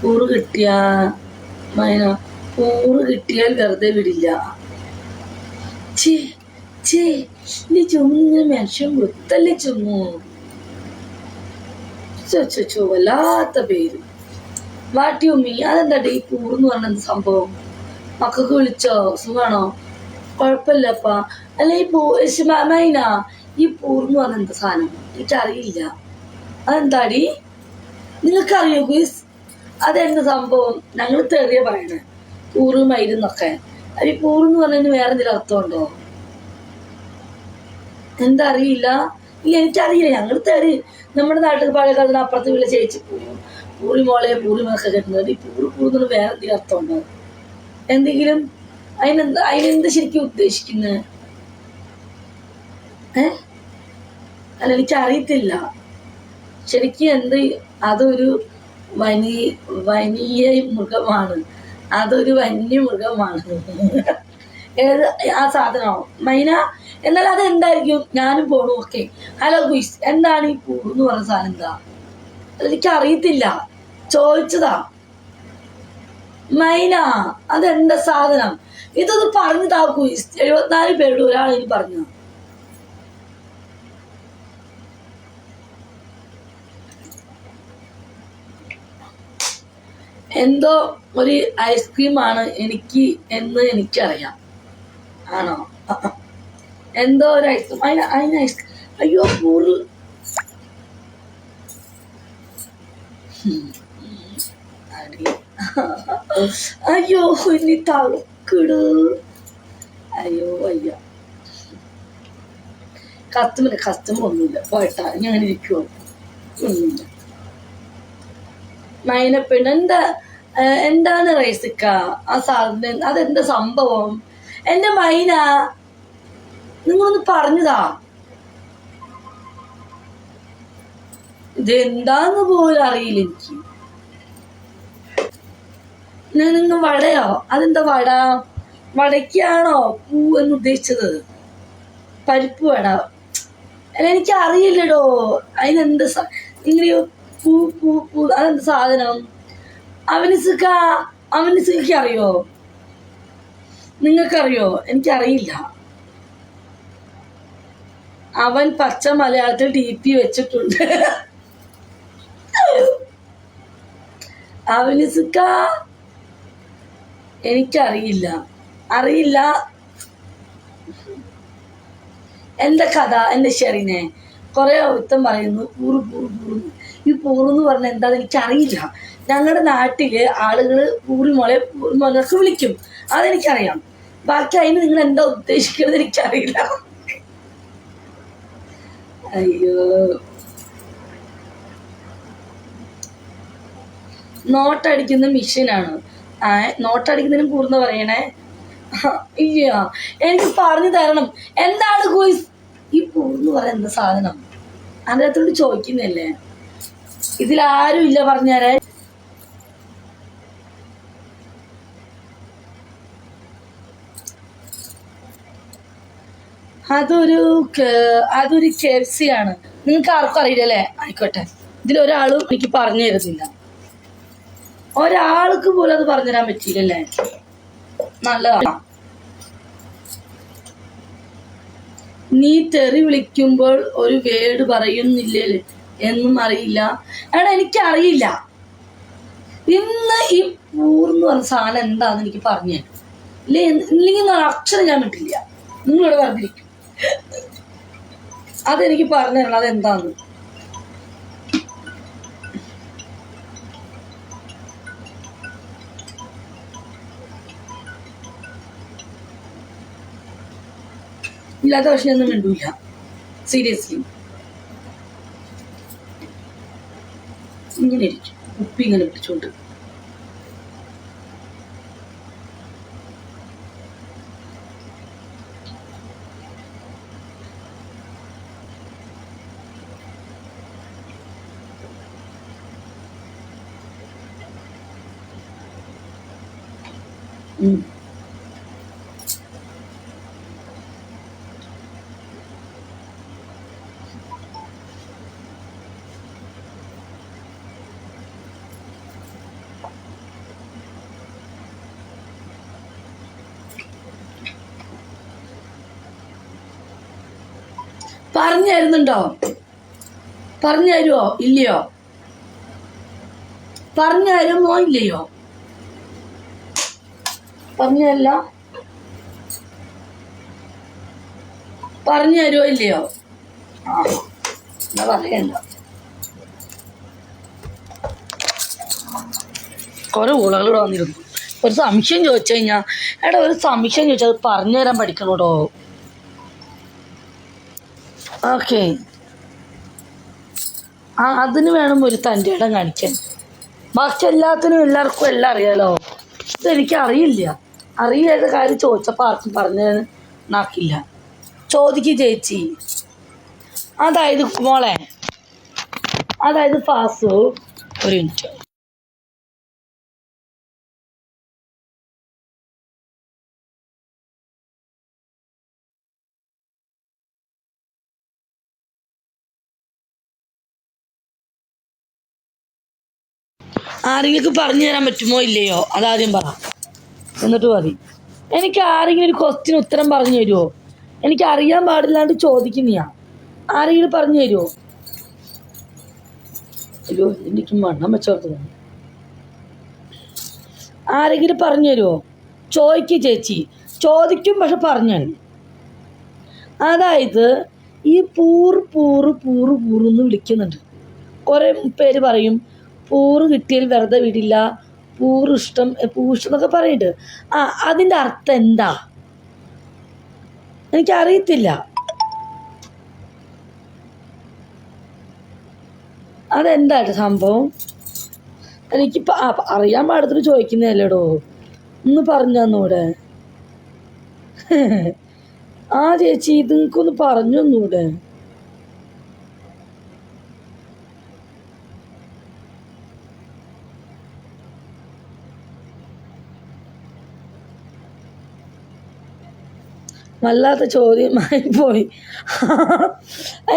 കൂറ് കിട്ടിയ? മൈന കൂറ് കിട്ടിയാൽ വെറുതെ വിടില്ല. ചേ ചേ നീ ചുമന്ന് മനുഷ്യൻ വൃത്തല്ലേ ചുമു ചോ ചോ ചോ വല്ലാത്ത പേര്. വാട്ടി ഉമ്മി അതെന്താ ഈ കൂറെന്ന് പറഞ്ഞ സംഭവം? മക്കൾക്ക് വിളിച്ചോ? സുഖാണോ? കുഴപ്പമില്ലപ്പാ അല്ല ഈ പൂ മൈന ഈ പൂർന്ന് പറഞ്ഞ എന്താ സാധനം? എനിക്കറിയില്ല. അതെന്താടി നിങ്ങൾക്കറിയോ അതെന്ത് സംഭവം? ഞങ്ങൾ തെറിയ പറയണേ. കൂറുമായിരുന്നൊക്കെ അത് പൂറെന്ന് പറഞ്ഞതിന് വേറെ എന്തെങ്കിലും അർത്ഥമുണ്ടോ? എന്താ അറിയില്ല ഇല്ല എനിക്കറിയില്ല. ഞങ്ങൾ തെറി. നമ്മുടെ നാട്ടിൽ പഴയ കാലത്തിന് അപ്പുറത്ത് വീട് ചേച്ചി പൂരി പൂരി മോളെ പൂരി മോളൊക്കെ കിട്ടുന്നത് ഈ പൂറി പൂർന്ന് വേറെ എന്തെങ്കിലും അർത്ഥമുണ്ടോ? എന്തെങ്കിലും? അതിനെന്താ അതിനെന്ത് ശരിക്കും ഉദ്ദേശിക്കുന്നത് ഏ? അല്ല എനിക്കറിയത്തില്ല. ശരിക്കും എന്ത് അതൊരു വനി വനിയ മൃഗമാണ്. അതൊരു വന്യമൃഗമാണ് ഏത് ആ സാധനമാവും. മൈന എന്നാൽ അത് എന്തായിരിക്കും ഞാനും പോണു ഓക്കെ. Hello guys. എന്താണ് ഈ പൂവ് എന്ന് പറഞ്ഞ സാധനം എന്താ? എനിക്ക് അറിയത്തില്ല ചോദിച്ചതാ. മൈന അതെന്താ സാധനം? ഇതൊന്ന് പറഞ്ഞു താ ഗുയിസ്. എഴുപത്തിനാല് പേരുടെ ഒരാൾ എനിക്ക് പറഞ്ഞു എന്തോ ഒരു ഐസ്ക്രീമാണ് എനിക്ക് എന്ന് എനിക്കറിയാം. ആണോ? എന്തോ ഒരു ഐസ്ക്രീം അതിന് ഐസ്ക്രീം അയ്യോ പൂറ് അടി. അയ്യോ ഇനി തളുക്കിട് അയ്യോ അയ്യ കസ്റ്റമർ കസ്റ്റമർ ഒന്നുമില്ല. പോയിട്ടാ ഞാൻ ഇരിക്കുവോ? ഒന്നുമില്ല. മൈനപ്പെണ്ണ്. എന്താ? എന്താണ് റൈസിക്ക? ആ സാധനം അതെന്താ സംഭവം? എന്റെ മൈന നിങ്ങളൊന്ന് പറഞ്ഞതാ. ഇതെന്താന്ന് പോലും അറിയില്ല എനിക്ക്. നിങ്ങൾ വടയോ. അതെന്താ വട? വടയ്ക്കാണോ പൂ എന്ന് ഉദ്ദേശിച്ചത്? പരിപ്പ് വട. അല്ല എനിക്ക് അറിയില്ലടോ അതിനെന്ത് ഇങ്ങനെയോ പൂ പൂ പൂ അതെന്ത് സാധനം? അവന് സുഖ? അവന് സുഖയ്ക്ക് അറിയോ നിങ്ങൾക്കറിയോ? എനിക്കറിയില്ല. അവൻ പച്ച മലയാളത്തിൽ ടി പി വെച്ചിട്ടുണ്ട്. അവന് സുഖ? എനിക്കറിയില്ല. അറിയില്ല. എന്റെ കഥ എന്റെ ഷെറിനെ കുറെ ഒരുത്തം പറയുന്നു പൂറ് പൂറ് പൂറ് ഈ പൂറ് എന്ന് പറഞ്ഞാൽ എന്താന്ന് എനിക്കറിയില്ല. ഞങ്ങളുടെ നാട്ടിൽ ആളുകൾ ഊറിമോളെ മോളെ പൂറി മോളൊക്കെ വിളിക്കും. അതെനിക്കറിയാം. ബാക്കി അതിന് നിങ്ങൾ എന്താ ഉദ്ദേശിക്കുന്നത് എനിക്കറിയില്ല. അയ്യോ. നോട്ടടിക്കുന്ന മെഷീനാണ്. ആ നോട്ടടിക്കുന്നതിനും പൂർണ പറയണേ. ഇല്ല എനിക്ക് പറഞ്ഞു തരണം. എന്താണ് കുയിസ് ഈ പൂർന്ന് പറയുന്ന സാധനം? അതിനകത്തോട് ചോദിക്കുന്നല്ലേ ഇതിലാരും ഇല്ല പറഞ്ഞാരേ അതൊരു അതൊരു കെ എഫ് സി ആണ്. നിങ്ങൾക്ക് ആർക്കും അറിയില്ലല്ലേ ആയിക്കോട്ടെ. ഇതിലൊരാളും എനിക്ക് പറഞ്ഞു തരുന്നില്ല. ഒരാൾക്ക് പോലും അത് പറഞ്ഞു തരാൻ പറ്റിയില്ലല്ലേ നല്ലതാണ് നീ തെറി വിളിക്കുമ്പോൾ ഒരു വേട് പറയുന്നില്ലേ എന്നും അറിയില്ല. എടാ എനിക്കറിയില്ല. ഇന്ന് ഈ പൂർന്ന് പറഞ്ഞ സാധനം എന്താന്ന് എനിക്ക് പറഞ്ഞു ഇല്ലേ ഇല്ലെങ്കിൽ അക്ഷരം ഞാൻ വിട്ടില്ല. നിങ്ങളിവിടെ പറഞ്ഞിരിക്കും അതെനിക്ക് പറഞ്ഞു തരണം അതെന്താന്ന്? ഇല്ലാത്ത ഒന്നും മിണ്ടൂല. സീരിയസ്ലി ഇങ്ങനെ ഇരിക്കും. ഉപ്പി ഇങ്ങനെ പിടിച്ചോണ്ട്. പറഞ്ഞു തരുന്നുണ്ടോ പറഞ്ഞു തരുമോ ഇല്ലയോ? പറഞ്ഞു തരുമോ ഇല്ലയോ? പറഞ്ഞു തരില്ല പറഞ്ഞു തരുമോ ഇല്ലയോ? ആ എന്നാ പറയണ്ട. കുറെ ഊളകൾ വന്നിരുന്നു. ഒരു സംശയം ചോദിച്ചു കഴിഞ്ഞാൽ എടാ ഒരു സംശയം ചോദിച്ചാൽ അത് പറഞ്ഞു തരാൻ പഠിക്കണം കേട്ടോ ഓക്കെ. ആ അതിന് വേണം ഒരു തന്റെ ഇടം കാണിക്കാൻ. ബാക്കി എല്ലാത്തിനും എല്ലാവർക്കും എല്ലാം അറിയാലോ? ഇതെനിക്ക് അറിയില്ല. അറിയാത്ത കാര്യം ചോദിച്ചപ്പോൾ ആർക്കും പറഞ്ഞു നാക്കില്ല. ചോദിക്ക് ചേച്ചി. അതായത് മോളെ അതായത് ഫാസു ഒരു മിനിറ്റ്. ആരെങ്കിലും പറഞ്ഞു തരാൻ പറ്റുമോ ഇല്ലയോ? അതാദ്യം പറ. എന്നിട്ട് മതി. എനിക്ക് ആരെങ്കിലും ഒരു ക്വസ്റ്റ്യൻ ഉത്തരം പറഞ്ഞു തരുമോ എനിക്ക് അറിയാൻ പാടില്ലാണ്ട് ചോദിക്കുന്നയാ. ആരെങ്കിലും പറഞ്ഞു തരുമോ അയ്യോ എനിക്ക് മണ്ണം വെച്ചോർത്ത് ആരെങ്കിലും പറഞ്ഞു തരുമോ ചോദിക്കുക ചേച്ചി. ചോദിക്കും പക്ഷെ പറഞ്ഞു അതായത് ഈ പൂറ് പൂറ് പൂറ് പൂറ് എന്ന് വിളിക്കുന്നുണ്ട്. കുറേ പേര് പറയും പൂറ് കിട്ടിയാൽ വെറുതെ വിടില്ല പൂറ് ഇഷ്ടം പൂഷ്ടം എന്നൊക്കെ പറഞ്ഞിട്ട് ആ അതിന്റെ അർത്ഥം എന്താ? എനിക്കറിയത്തില്ല. അതെന്തായിട്ട് ട്ടോ സംഭവം? എനിക്കിപ്പോൾ അറിയാൻ പാടത്തിന് ചോദിക്കുന്നതല്ലേടോ? ഒന്ന് പറഞ്ഞു തന്നൂടെ ആ ചേച്ചി ഇത് പറഞ്ഞു തന്നൂടെ വല്ലാത്ത ചോദ്യമായി പോയി.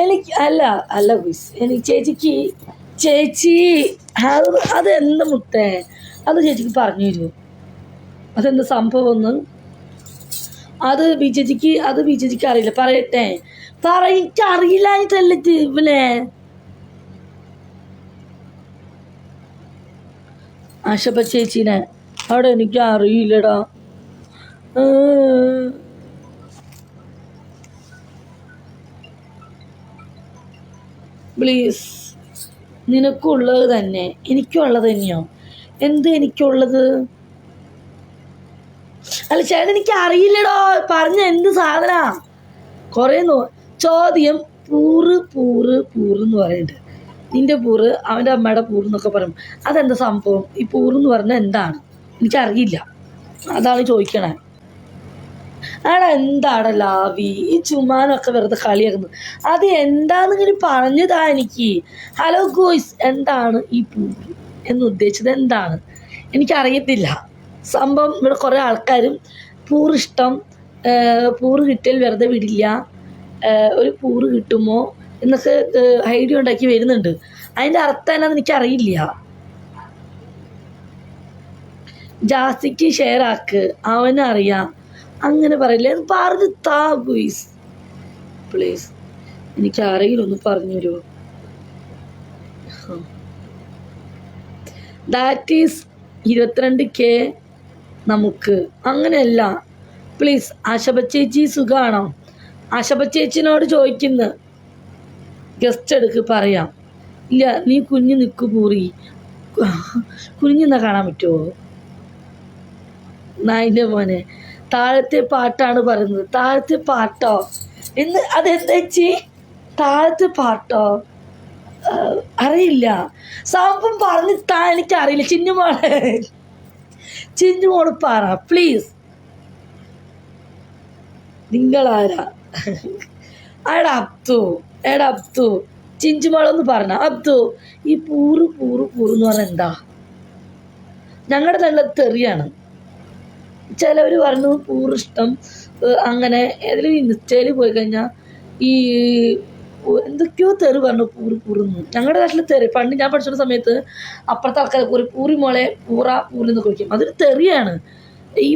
എനിക്ക് അല്ല അല്ല ബിസ് എനിക്ക് ചേച്ചിക്ക് ചേച്ചി അത് അതെന്ത് മുട്ടേ അത് ചേച്ചിക്ക് പറഞ്ഞു തരുമോ അതെന്ത് സംഭവന്ന് അത് ബി ചേച്ചിക്ക് അത് ബി ചേച്ചിക്ക് അറിയില്ല. പറയട്ടെ. പറയിക്ക് അറിയില്ലായിട്ടല്ലേ ഇവനെ. ആശപ്പ ചേച്ചീനെ. അവിടെ എനിക്ക് അറിയില്ലടാ പ്ലീസ്. നിനക്കുള്ളത് തന്നെ. എനിക്കുള്ളത് തന്നെയോ? എന്ത് എനിക്കുള്ളത്? അല്ല ചേട്ടൻ എനിക്ക് അറിയില്ലടോ. പറഞ്ഞ എന്ത് സാധന? കുറേ നോ ചോദ്യം പൂറ് പൂറ് പൂറ് എന്ന് പറയുന്നുണ്ട്. നിന്റെ പൂറ് അവന്റെ അമ്മയുടെ പൂറ് എന്നൊക്കെ പറയും. അതെന്താ സംഭവം? ഈ പൂറ് എന്ന് പറഞ്ഞാൽ എന്താണ്? എനിക്കറിയില്ല. അതാണ് ചോദിക്കണേ. ആടാ എന്താടാ ലാവി? ഈ ചുമാനൊക്കെ വെറുതെ കളിയാക്കുന്നത് അത് എന്താന്ന് ഇങ്ങനെ പറഞ്ഞതാ എനിക്ക്? ഹലോ ഗോയ്സ് എന്താണ് ഈ പൂവ്? എന്ന് ഉദ്ദേശിച്ചത് എന്താണ്? എനിക്കറിയത്തില്ല. സംഭവം ഇവിടെ കുറേ ആൾക്കാരും പൂറിഷ്ടം പൂറ് കിട്ടിയാൽ വെറുതെ വിടില്ല ഒരു പൂറ് കിട്ടുമോ എന്നൊക്കെ ഐഡിയ ഉണ്ടാക്കി വരുന്നുണ്ട്. അതിന്റെ അർത്ഥം എന്നാന്ന് എനിക്കറിയില്ല. ജാസിക്ക് ഷെയർ ആക്ക് അവനറിയാം. അങ്ങനെ പറയില്ലേ? പറഞ്ഞു താ പ്ലീസ് പ്ലീസ് എനിക്ക് ആരെങ്കിലും ഒന്ന് പറഞ്ഞു തരുമോ ദാറ്റ് ഈസ് ഇരുപത്തിരണ്ട് കെ നമുക്ക്. അങ്ങനെയല്ല. പ്ലീസ് ആശപ ചേച്ചി സുഖമാണോ ആശപ ചേച്ചിനോട് ചോദിക്കുന്നു. ഗസ്റ്റ് എടുക്ക് പറയാം. ഇല്ല നീ കുഞ്ഞു നിൽക്കു പൂറി കുഞ്ഞിന്നാ കാണാൻ പറ്റുമോ നായിന്റെ മോനെ. താഴത്തെ പാട്ടാണ് പറയുന്നത്. താഴത്തെ പാട്ടോ? എന്ന് അതെന്താ ചേച്ചി താഴത്തെ പാട്ടോ? അറിയില്ല. സംഭവം പറഞ്ഞ് താ എനിക്ക് അറിയില്ല ചിന്നുമോളെ. ചിന്നുമോൾ പറ പ്ലീസ് നിങ്ങളാരാ? എടാ അബ്ദു എടാ അബ്ദു. ചിഞ്ചുമോളൊന്ന് പറഞ്ഞ. അബ്ദു ഈ പൂറ് പൂറ് പൂറ് എന്ന് പറഞ്ഞാൽ എന്താ? ഞങ്ങളുടെ നല്ല തെറിയാണ്. ചിലവർ പറഞ്ഞു ടൂറിസ്റ്റം അങ്ങനെ ഏതെങ്കിലും ഇൻസ്റ്റയിൽ പോയി കഴിഞ്ഞാൽ ഈ എന്തൊക്കെയോ തെറി പറഞ്ഞു പൂറി പൂറുന്നു ഞങ്ങളുടെ നാട്ടിൽ തെറി പണ്ട് ഞാൻ പഠിച്ച സമയത്ത് അപ്പുറത്തെ ആൾക്കാർ പൂറി പൂറി മോളെ പൂറ പൂറി എന്നൊക്കെ വിളിക്കും അതൊരു തെറിയാണ്. ഈ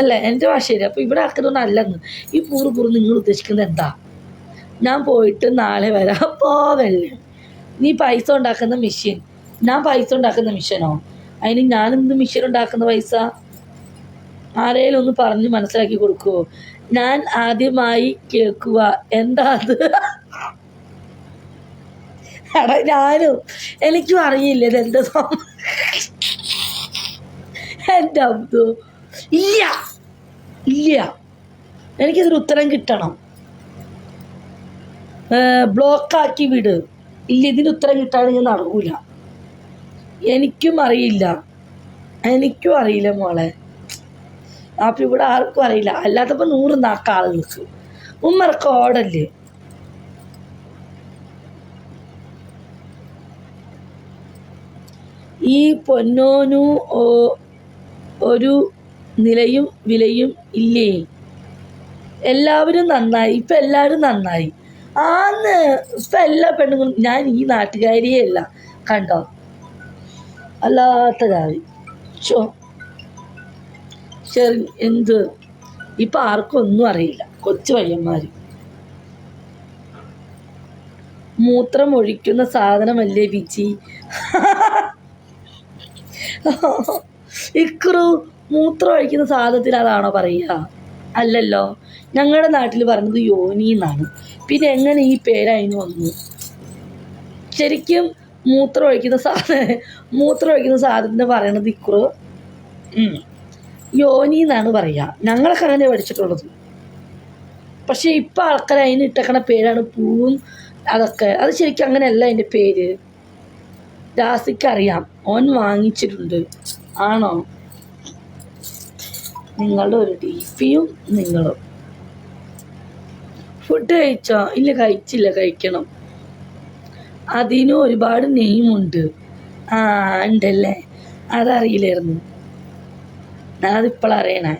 അല്ല എന്റെ ഭാഷയിൽ അപ്പോൾ ഇവിടെ ആക്കുന്നതുകൊണ്ട് അല്ലെന്ന് ഈ പൂറ് പൂറ് നിങ്ങൾ ഉദ്ദേശിക്കുന്നത് എന്താ? ഞാൻ പോയിട്ട് നാളെ വരാം. പോവല്ലേ നീ പൈസ ഉണ്ടാക്കുന്ന മെഷീൻ ഞാൻ പൈസ ഉണ്ടാക്കുന്ന മെഷീനോ അതിന് ഞാനെന്ത് മെഷീൻ ഉണ്ടാക്കുന്ന പൈസ? ആരേലും ഒന്ന് പറഞ്ഞു മനസ്സിലാക്കി കൊടുക്കുമോ ഞാൻ ആദ്യമായി കേൾക്കുക എന്താ അത്? എടാ ഞാനും എനിക്കും അറിയില്ല ഇതെന്താ എന്റെ അബ്ദു. ഇല്ല. ഇല്ല. എനിക്കിതൊരു ഉത്തരം കിട്ടണം. ബ്ലോക്കാക്കി വിട്. ഇല്ല ഇതിന് ഉത്തരം കിട്ടാണെങ്കിൽ നടക്കൂല. എനിക്കും അറിയില്ല. എനിക്കും അറിയില്ല മോളെ. അപ്പം ഇവിടെ ആർക്കും അറിയില്ല. അല്ലാത്തപ്പോൾ നൂറ് നാക്ക നിൽക്കും ഉമ്മർക്ക് ഓടല്ലേ? ഈ പൊന്നോനു ഒരു നിലയും വിലയും ഇല്ലേ? എല്ലാവരും നന്നായി. ഇപ്പം എല്ലാവരും നന്നായി. ആന്ന് ഇപ്പം എല്ലാ പെണ്ണുങ്ങളും ഞാൻ ഈ നാട്ടുകാരിയല്ല കണ്ടോ? അല്ലാത്ത കാര്യം. ചോ ശരി എന്ത്? ഇപ്പം ആർക്കും ഒന്നും അറിയില്ല. കൊച്ചു പയ്യന്മാർ മൂത്രം ഒഴിക്കുന്ന സാധനമല്ലേ വിജി? ഇക്രു മൂത്രം ഒഴിക്കുന്ന സാധനത്തിൽ അതാണോ പറയുക? അല്ലല്ലോ. ഞങ്ങളുടെ നാട്ടിൽ പറയുന്നത് യോനി എന്നാണ് പിന്നെ എങ്ങനെ ഈ പേര് വന്നു? ശരിക്കും മൂത്രം ഒഴിക്കുന്ന സാധനം മൂത്രം ഒഴിക്കുന്ന സാധനത്തിന് പറയണത് ഇക്രു. ഉം. യോനി എന്നാണ് പറയുക. ഞങ്ങളൊക്കെ അങ്ങനെ പഠിച്ചിട്ടുള്ളത്. പക്ഷേ ഇപ്പം ആൾക്കാർ അതിന് ഇട്ടേക്കണ പേരാണ് പൂവും അതൊക്കെ. അത് ശരിക്കും അങ്ങനെയല്ല അതിന്റെ പേര്. രാസിക്ക് അറിയാം ഓൻ വാങ്ങിച്ചിട്ടുണ്ട്. ആണോ? നിങ്ങളുടെ ഒരു ഡി പിയും നിങ്ങളും. ഫുഡ് കഴിച്ചോ? ഇല്ല കഴിച്ചില്ല. കഴിക്കണം. അതിനും ഒരുപാട് നെയ്മുണ്ട് ആ ഉണ്ടല്ലേ? അതറിയില്ലായിരുന്നു. ഞാനതിപ്പോൾ അറിയണേ